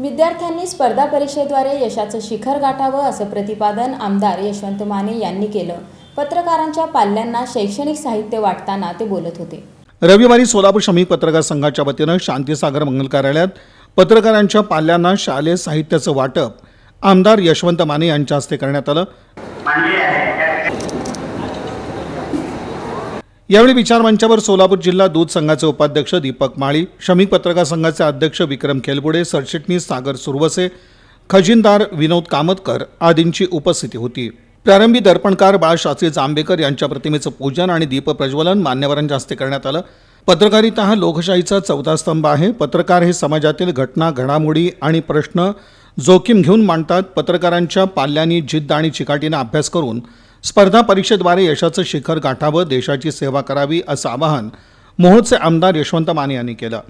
विद्यार्थ्यांनी स्पर्धा परीक्षेद्वारे यशाचं शिखर गाठावं असं प्रतिपादन आमदार यशवंत माने यांनी केलं. पत्रकारांच्या पाल्यांना शैक्षणिक साहित्य वाटताना ते बोलत होते. रविवारी सोलापूर श्रमिक पत्रकार संघाच्या वतीनं शांतीसागर मंगल कार्यालयात पत्रकारांच्या पाल्यांना शालेय साहित्याचं वाटप आमदार यशवंत माने यांच्या हस्ते करण्यात आलं. यावेळी विचारमंचावर सोलापूर जिल्हा दूध संघाचे उपाध्यक्ष दीपक माळी श्रमिक पत्रकार संघाचे अध्यक्ष विक्रम खेलबुडे सरचिटणीस सागर सुरवसे खजिनदार विनोद कामतकर आदींची उपस्थिती होती. प्रारंभी दर्पणकार बाळ शास्त्री जांभेकर यांच्या प्रतिमेचं पूजन आणि दीपप्रज्वलन मान्यवरांच्या हस्ते करण्यात आलं. पत्रकारिता हा लोकशाहीचा चौथा स्तंभ आहे. पत्रकार हे समाजातील घटना घडामोडी आणि प्रश्न जोखीम घेऊन मांडतात. पत्रकारांच्या पाल्यांनी जिद्द आणि चिकाटीनं अभ्यास करून स्पर्धा परीक्षेद्वारे यशाचं शिखर गाठावं देशाची सेवा करावी असं आवाहन मोहोळचे आमदार यशवंत माने यांनी केलं.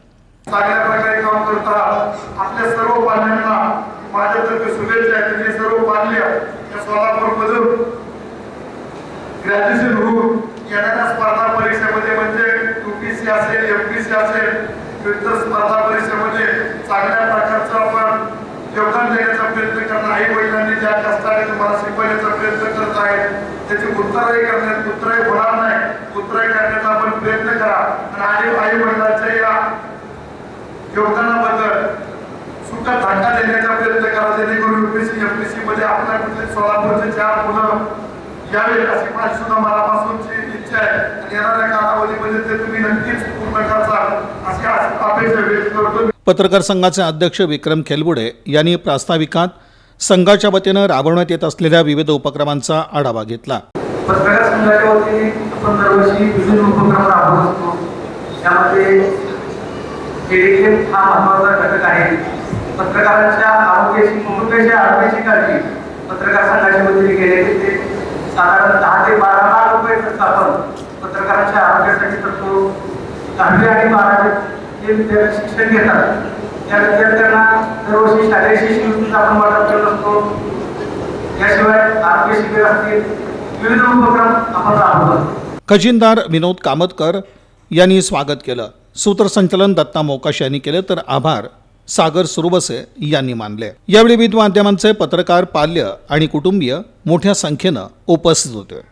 चांगल्या प्रकारे काम करता आपल्या सर्व माझ्यातर्फे शुभेच्छा सर्व सोलापूरमधून ग्रॅज्युएशन होऊन येणाऱ्या स्पर्धा परीक्षेमध्ये म्हणजे असेल एमपीसी असेल विविध स्पर्धा परीक्षेमध्ये चांगल्या प्रकारचं आपण योगदान देण्याचा प्रयत्न करणं आई वडिलांनी ज्या कष्ट तुम्हाला शिकवण्याचा प्रयत्न करत आहेत त्याची करण्यात उत्तरही होणार नाही. उत्तरही करण्याचा आपण प्रयत्न करा. आणि आई आई वडिलांच्या या योगदानाबद्दल सुट्टा धाका देण्याचा प्रयत्न करा. जेणेकरून युपीएससी एमपीसी मध्ये आपल्या कुठले सोलापूरचे चार मुलं यावे अशी माझी सुद्धा मनापासूनची इच्छा आहे. आणि येणाऱ्या कालावधीमध्ये ते तुम्ही नक्कीच पूर्ण करता अशी अपेक्षा व्यक्त करतो पत्रकार संघाचे अध्यक्ष विक्रम खेलबुडे यांनी प्रास्ताविकात संघाच्या वतीनं राबवण्यात येत असलेल्या विविध उपक्रमांचा आढावा घेतला. पत्रकार संघाच्या वतीने आपण दरवर्षी विविध उपक्रम राबवत असतो त्यामध्ये मेडिक्लेम हा महत्त्वाचा घटक आहे. पत्रकारांच्या आरोग्याची कुटुंबाच्या आरोग्याची काळजी पत्रकार संघाच्या वतीने घेण्यात येते साधारण दहा ते बारा लाख रुपये खर्च आपण पत्रकारांच्या आरोग्यासाठी करतो. दहावी आणि बारावी हे विद्यार्थी शिक्षण घेतात. त्या विद्यार्थ्यांना दरवर्षी शालेय शिष्यवृत्तीचा आपण वाटप करत असतो. याशिवाय आरोग्य शिबिर असतील विविध उपक्रम आपण राबवतो खजिनदार विनोद कामतकर यांनी स्वागत केलं. सूत्रसंचलन दत्ता मोकाश यांनी केलं तर आभार. सागर सुरबसे यांनी मानले. यावेळी विविध माध्यमांचे पत्रकार पाल्य आणि कुटुंबीय मोठ्या संख्येनं उपस्थित होते.